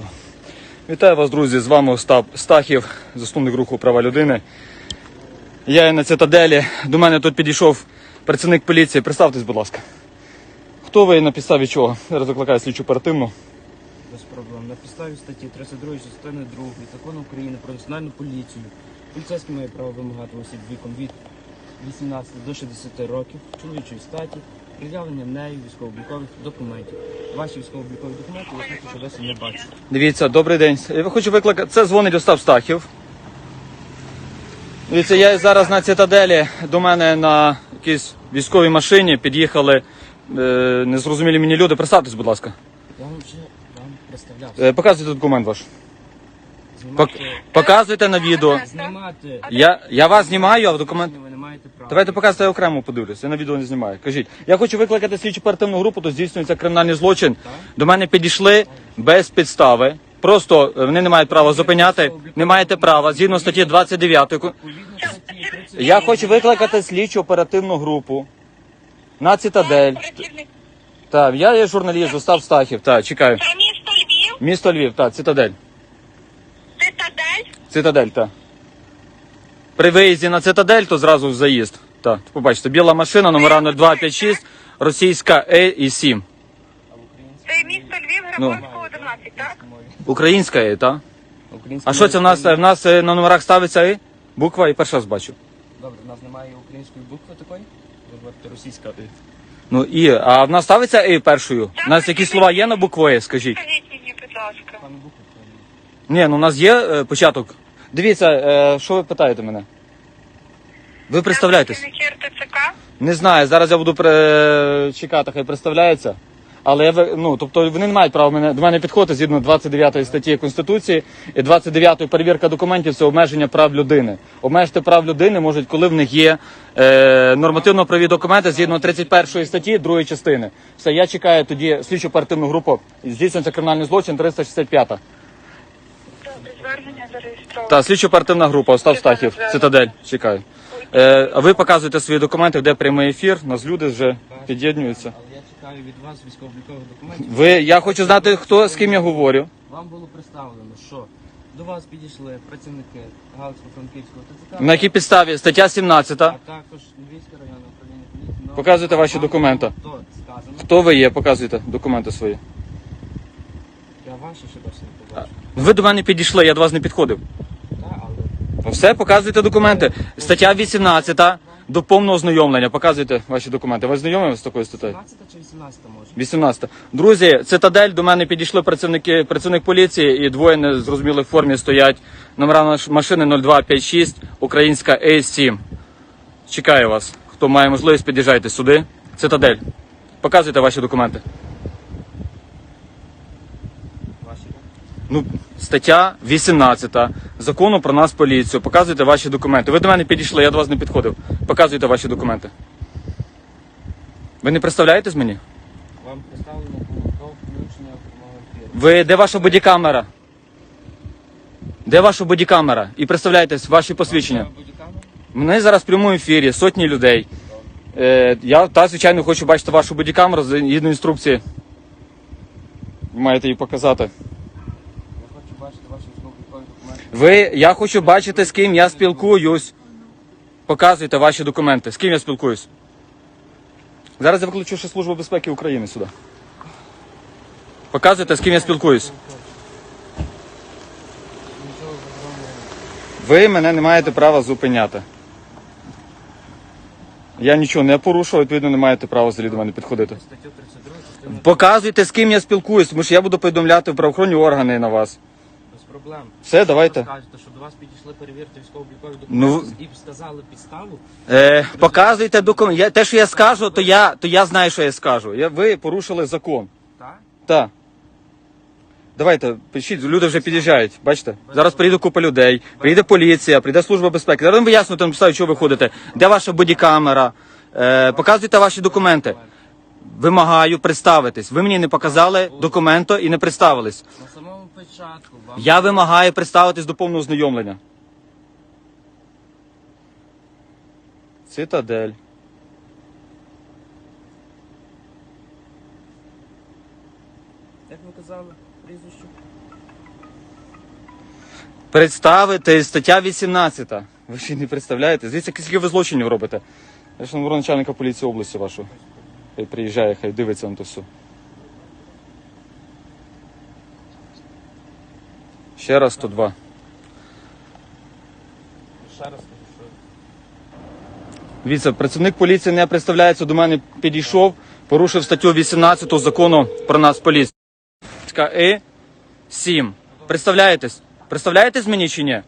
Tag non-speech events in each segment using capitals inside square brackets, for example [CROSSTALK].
Хорошо. Вітаю вас, друзі! З вами Остап Стахів, засновник руху права людини. Я є на цитаделі. До мене тут підійшов працівник поліції. Представтесь, будь ласка. Хто ви і на підставі чого? Зараз викликаю слідчу оперативну. Без проблем. На підставі статті 32 частини 2 закону України про національну поліцію. Поліцейський має право вимагати осіб віком від 18 до 60 років чоловічої статі, пред'явлення нею військово-облікових документів. Ваші військово-облікові документи я поки що досі не бачу. Дивіться, добрий день. Я хочу викликати. Це дзвонить Остап Стахів. Дивіться, я зараз на цитаделі. До мене на якійсь військовій машині під'їхали е, незрозумілі мені люди. Представтесь, будь ласка. Я вам вже вам представляв. Е, показуйте документ ваш. Пок- показуйте на відео. знімати Я, я вас знімаю, а в документ. ви не маєте права. Давайте показуйте, я окремо подивлюсь. Я на відео не знімаю. Кажіть, я хочу викликати слідчу оперативну групу, то здійснюється кримінальний злочин. До мене підійшли без підстави. Просто е, вони не мають права зупиняти. Не маєте права згідно статті 29. ку- Відповідно статті 30 Я хочу викликати слідчу оперативну групу на цитадель. Працівник Так, я є журналіст, Остап Стахів. Так, чекаю. про місто Львів, Місто Львів, так, цитадель. цитадель. Цитадель, так. При виїзді на цитадель, то зразу в заїзд. Так, побачите, біла машина, номера 0256, російська Е і 7. Це місто Львів, Ну. Грабовського 11, так? Українська Е, так? А що це в нас? В нас е, на номерах ставиться І? Буква і перша раз бачу. Добре, в нас немає української букви такої. Ви говорите російська «и». Ну і, а в нас ставиться І першою. У нас якісь слова є на букву Е, скажіть. Скажіть мені, будь ласка. Ні, ну у нас є е, початок. Дивіться, е, що ви питаєте мене? Ви представляєтесь? РТЦК. Не знаю, зараз я буду при... чекати, хай представляється. Але я ну, тобто вони не мають права мене до мене підходити згідно 29 статті Конституції і 29 перевірка документів це обмеження прав людини. Обмежити прав людини можуть, коли в них є е, нормативно-праві документи згідно 31 статті, другої частини. Все, я чекаю тоді слідчу оперативну групу. Здійснюється кримінальний злочин 365. Добре, звернення зареєстровано. Та слідчо оперативна група, Остап Стахів, цитадель. Чекаю. Е, а ви показуєте свої документи, де прямий ефір, нас люди вже під'єднуються. Але я чекаю від вас військово-облікових документів. Ви, я хочу знати, хто з ким я говорю. Вам було представлено, що до вас підійшли працівники Галицько-Франківського ТЦК, На якій підставі? Стаття 17. а також Львівське районне управління поліції. Ну, Показуйте ваші вам документи. було То сказано. Хто ви є? Показуйте документи свої. Я ваші ще досі не. Ви до мене підійшли, я до вас не підходив. Ну все, показуйте документи. Стаття 18 до повного ознайомлення. Показуйте ваші документи. Ви знайомі з такою статтею? 17 чи 18 може? 18. Друзі, цитадель до мене підійшли працівники, працівник поліції і двоє незрозумілих формі стоять. Номера машини 0256, українська А7. Чекаю вас. Хто має можливість, під'їжджайте сюди. Цитадель. Показуйте ваші документи. Ваші. Ну, стаття 18 закону про нас поліцію. Показуйте ваші документи. Ви до мене підійшли, я до вас не підходив. Показуйте ваші документи. Ви не представляєтесь мені? Вам представлено про включення. Ви де ваша бодікамера? Де ваша бодікамера? І представляйтесь ваші посвідчення. Мене зараз в прямому ефірі, сотні людей. Е, я та звичайно хочу бачити вашу бодікамеру згідно інструкції. Ви маєте її показати. Я хочу бачити ваші військово-облікові документи. Ви, я хочу бачити, з ким я спілкуюсь. Показуйте ваші документи. З ким я спілкуюсь. Зараз я викличу ще Службу безпеки України сюди. Показуйте, з ким я спілкуюсь. Ви мене не маєте права зупиняти. Я нічого не порушував, відповідно, не маєте права взагалі до мене підходити. Статтю 32 частину Показуйте, з ким я спілкуюсь, тому що я буду повідомляти в правоохоронні органи на вас. Проблем. Все, давайте. Скажете, що до вас підійшли перевірити військово-облікові Ну, документи і сказали підставу. Е, показуйте документи. Я, те, що я скажу, то я, то я знаю, що я скажу. Я, ви порушили закон. Так? Так. Давайте, пишіть, люди вже під'їжджають. Бачите? Зараз приїде купа людей, приїде поліція, прийде служба безпеки. Зараз їм вияснювати, на підставі, чого ви ходите. Де ваша бодікамера? Е, показуйте ваші документи. Вимагаю представитись. Ви мені не показали документу і не представились. На самому початку вам Я вимагаю представитись до повного ознайомлення. Цитадель. як ви казали, прізвище? Представити стаття 18. Ви ще й не представляєте? Звідси, скільки ви злочинів робите. Я ж наберу начальника поліції області вашого. Хай приїжджає, хай дивиться на то все. Ще раз 102. Ще раз Дивіться, працівник поліції не представляється, до мене підійшов, порушив статтю 18 закону про нас поліцію. І 7. Представляєтесь? Представляєтесь мені чи ні?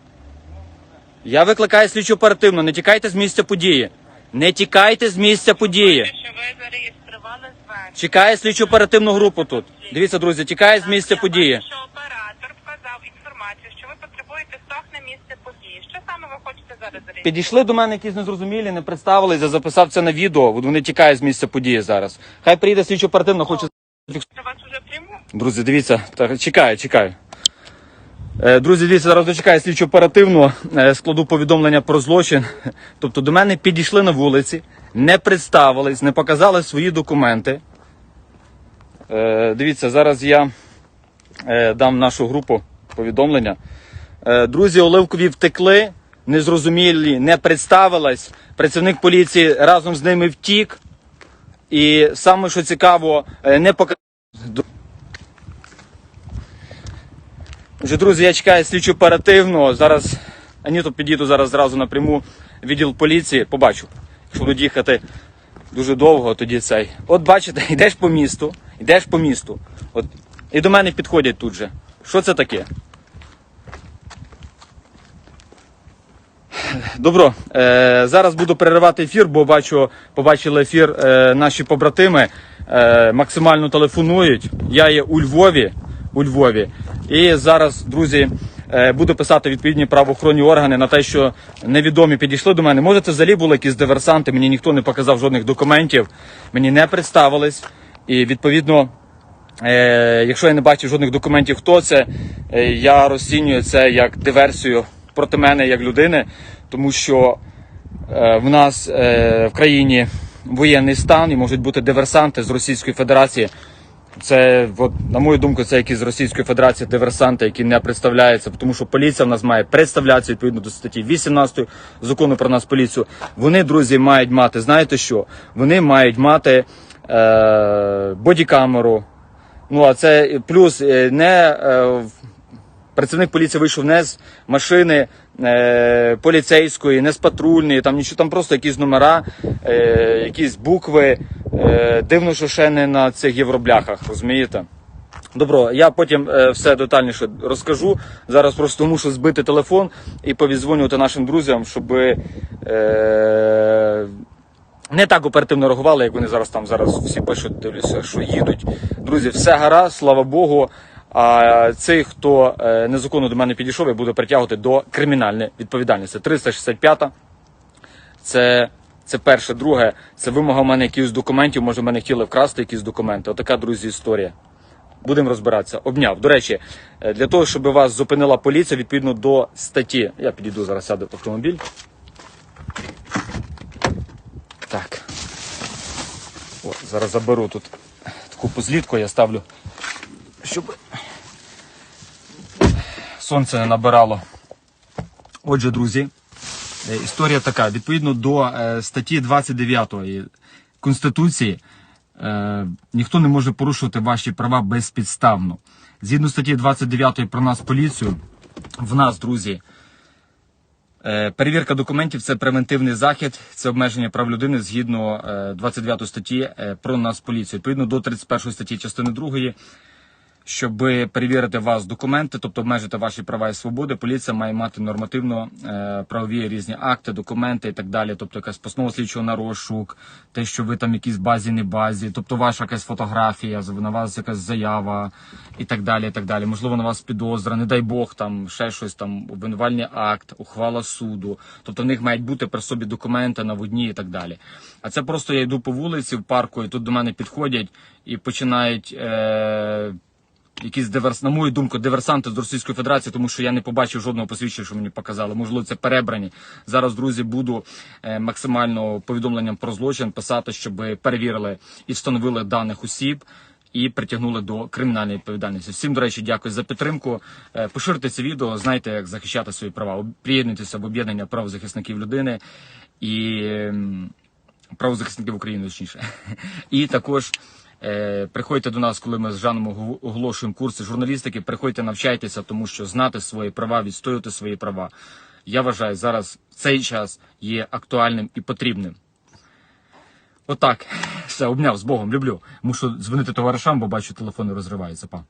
Я викликаю слідчу оперативно. Не тікайте з місця події. Не тікайте з місця події. Що ви зареєстрували звернення. Чекає слідчу оперативну групу тут. Дивіться, друзі, тікає з місця події. бачу, Що оператор вказав інформацію, що ви потребуєте стах на місце події. Що саме ви хочете зараз зареєструвати? Підійшли до мене якісь незрозумілі, не представились, я записав це на відео. Вони тікають з місця події зараз. Хай приїде слідчо оперативно, хоче вас? Друзі, дивіться, так, чекаю, чекаю. Е, Друзі, дивіться, зараз дочекаю слідчо оперативно, е, складу повідомлення про злочин. Тобто до мене підійшли на вулиці, не представились, не показали свої документи. Е, Дивіться, зараз я е, дам нашу групу повідомлення. Е, Друзі оливкові втекли, незрозумілі, не представилась. Працівник поліції разом з ними втік. І саме що цікаво, е, не показали. Отже, друзі, я чекаю слідчу оперативно. Зараз Аніту підійду зараз зразу напряму відділ поліції. Побачу. Якщо будуть їхати дуже довго, тоді цей. От бачите, йдеш по місту, йдеш по місту. От, і до мене підходять тут же. Що це таке? Добро, е, зараз буду переривати ефір, бо бачу, побачили ефір е, наші побратими. Е, максимально телефонують. Я є у Львові. У Львові. І зараз, друзі, е, буду писати відповідні правоохоронні органи на те, що невідомі підійшли до мене. Може, це взагалі були якісь диверсанти, мені ніхто не показав жодних документів, мені не представились. І відповідно, Е, якщо я не бачив жодних документів, хто це, е, я розцінюю це як диверсію проти мене як людини, тому що е, в нас е, в країні воєнний стан і можуть бути диверсанти з Російської Федерації. Це, от, на мою думку, це якісь з Російської Федерації диверсанти, які не представляються, тому що поліція в нас має представлятися відповідно до статті 18 закону про нас поліцію. Вони, друзі, мають мати, знаєте що? Вони мають мати е, бодікамеру. Ну а це плюс е, не е, працівник поліції вийшов не з машини е, поліцейської, не з патрульної, там нічого, там просто якісь номера, е, якісь букви. Е, дивно, що ще не на цих євробляхах, розумієте? Добро, я потім е, все детальніше розкажу. Зараз просто мушу збити телефон і повідзвонювати нашим друзям, щоб е, не так оперативно реагували, як вони зараз там зараз всі пишуть, дивлюся, що їдуть. Друзі, все гаразд, слава Богу. А цей, хто е, незаконно до мене підійшов, я буду притягувати до кримінальної відповідальності. 365 це, це перше. Друге, це вимога в мене якихось документів. Може, в мене хотіли вкрасти якісь документи. Отака, друзі, історія. Будемо розбиратися. Обняв. До речі, е, для того, щоб вас зупинила поліція відповідно до статті. Я підійду зараз сяду в автомобіль. Так. О, зараз заберу тут таку позлітку, я ставлю, щоб сонце не набирало. Отже, друзі, е, історія така. Відповідно до е, статті 29 Конституції, е, ніхто не може порушувати ваші права безпідставно. Згідно статті 29 про нас поліцію, в нас, друзі, Перевірка документів це превентивний захід, це обмеження прав людини згідно е, 29 статті про нас поліцію. Відповідно до 31 статті частини 2, щоб перевірити вас документи, тобто обмежити ваші права і свободи, поліція має мати нормативно е, правові різні акти, документи і так далі. Тобто якась постанова слідчого на розшук, те, що ви там в якійсь базі, не базі, тобто ваша якась фотографія, на вас якась заява і так далі. і так далі. Можливо, на вас підозра, не дай Бог, там ще щось там, обвинувальний акт, ухвала суду. Тобто в них мають бути при собі документи наводні і так далі. А це просто я йду по вулиці в парку, і тут до мене підходять і починають. Е- якісь диверс, на мою думку, диверсанти з Російської Федерації, тому що я не побачив жодного посвідчення, що мені показали. Можливо, це перебрані. Зараз, друзі, буду е, максимально повідомленням про злочин писати, щоб перевірили і встановили даних осіб. і притягнули до кримінальної відповідальності. Всім, до речі, дякую за підтримку. Е, Поширте це відео, знайте, як захищати свої права. Приєднуйтеся в об'єднання правозахисників людини і ем, правозахисників України, точніше. [LAUGHS] І також приходьте до нас, коли ми з Жаном оголошуємо курси журналістики. Приходьте, навчайтеся, тому що знати свої права, відстоювати свої права. Я вважаю, зараз цей час є актуальним і потрібним. Отак. Все, обняв з Богом, люблю. Мушу дзвонити товаришам, бо бачу, телефони розриваються. Па.